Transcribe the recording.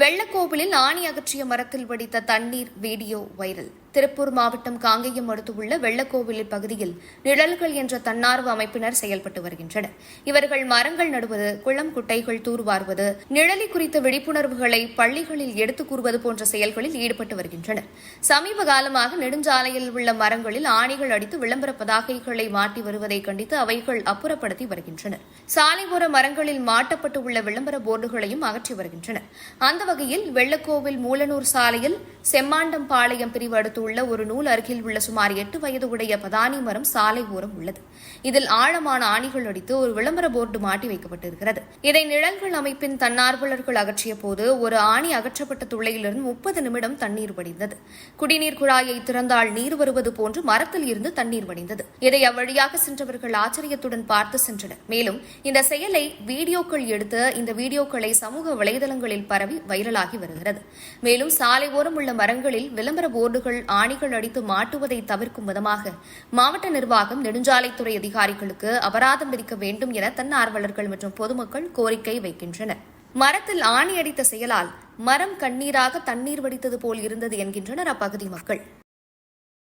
வெள்ளக்கோவிலில் ஆணி அகற்றிய மரத்தில் வடித்த தண்ணீர் வீடியோ வைரல். திருப்பூர் மாவட்டம் காங்கேயம் அடுத்துள்ள வெள்ளக்கோவில் பகுதியில் நிழல்கள் என்ற தன்னார்வ அமைப்பினர் செயல்பட்டு வருகின்றனர். இவர்கள் மரங்கள் நடுவது குளம் குட்டைகள் தூர்வாருவது நிழலி குறித்த விழிப்புணர்வுகளை பள்ளிகளில் எடுத்துக் கூறுவது போன்ற செயல்களில் ஈடுபட்டு வருகின்றனர். சமீப காலமாக நெடுஞ்சாலையில் உள்ள மரங்களில் ஆணிகள் அடித்து விளம்பர பதாகைகளை மாட்டி வருவதை கண்டித்து அவைகள் அப்புறப்படுத்தி வருகின்றனர். சாலையோர மரங்களில் மாட்டப்பட்டு உள்ள விளம்பர போர்டுகளையும் அகற்றி வருகின்றனர். அந்த வகையில் வெள்ளக்கோவில் மூலனூர் சாலையில் செம்மாண்டம் பாளையம் பிரிவு உள்ள ஒரு நூல் அருகில் உள்ள சுமார் எட்டு வயது உடைய பதானி மரம் சாலை ஓரம் உள்ளது. இதில் ஆழமான ஆணிகள் அடித்து ஒரு விளம்பர போர்டு மாட்டி வைக்கப்பட்டிருக்கிறது. இதை நிழல்கள் அமைப்பின் தன்னார்வலர்கள் அகற்றிய போது ஒரு ஆணி அகற்றப்பட்ட துளையிலிருந்து முப்பது நிமிடம் தண்ணீர் வடிந்தது. குடிநீர் குழாயை திறந்தால் நீர் வருவது போன்று மரத்தில் இருந்து தண்ணீர் வடிந்தது. இதை அவ்வழியாக சென்றவர்கள் ஆச்சரியத்துடன் பார்த்து சென்றனர். மேலும் இந்த செயலை வீடியோக்கள் எடுத்து இந்த வீடியோக்களை சமூக வலைதளங்களில் பரவி வைரலாகி வருகிறது. மேலும் சாலை ஓரம் உள்ள மரங்களில் விளம்பர போர்டுகள் ஆணிகள் அடித்து மாட்டுவதை தவிர்க்கும் விதமாக மாவட்ட நிர்வாகம் நெடுஞ்சாலைத்துறை அதிகாரிகளுக்கு அபராதம் விதிக்க வேண்டும் என தன்னார்வலர்கள் மற்றும் பொதுமக்கள் கோரிக்கை வைக்கின்றனர். மரத்தில் ஆணி அடித்த செயலால் மரம் கண்ணீராக தண்ணீர் வடித்தது போல் இருந்தது என்கின்றனர் அப்பகுதி மக்கள்.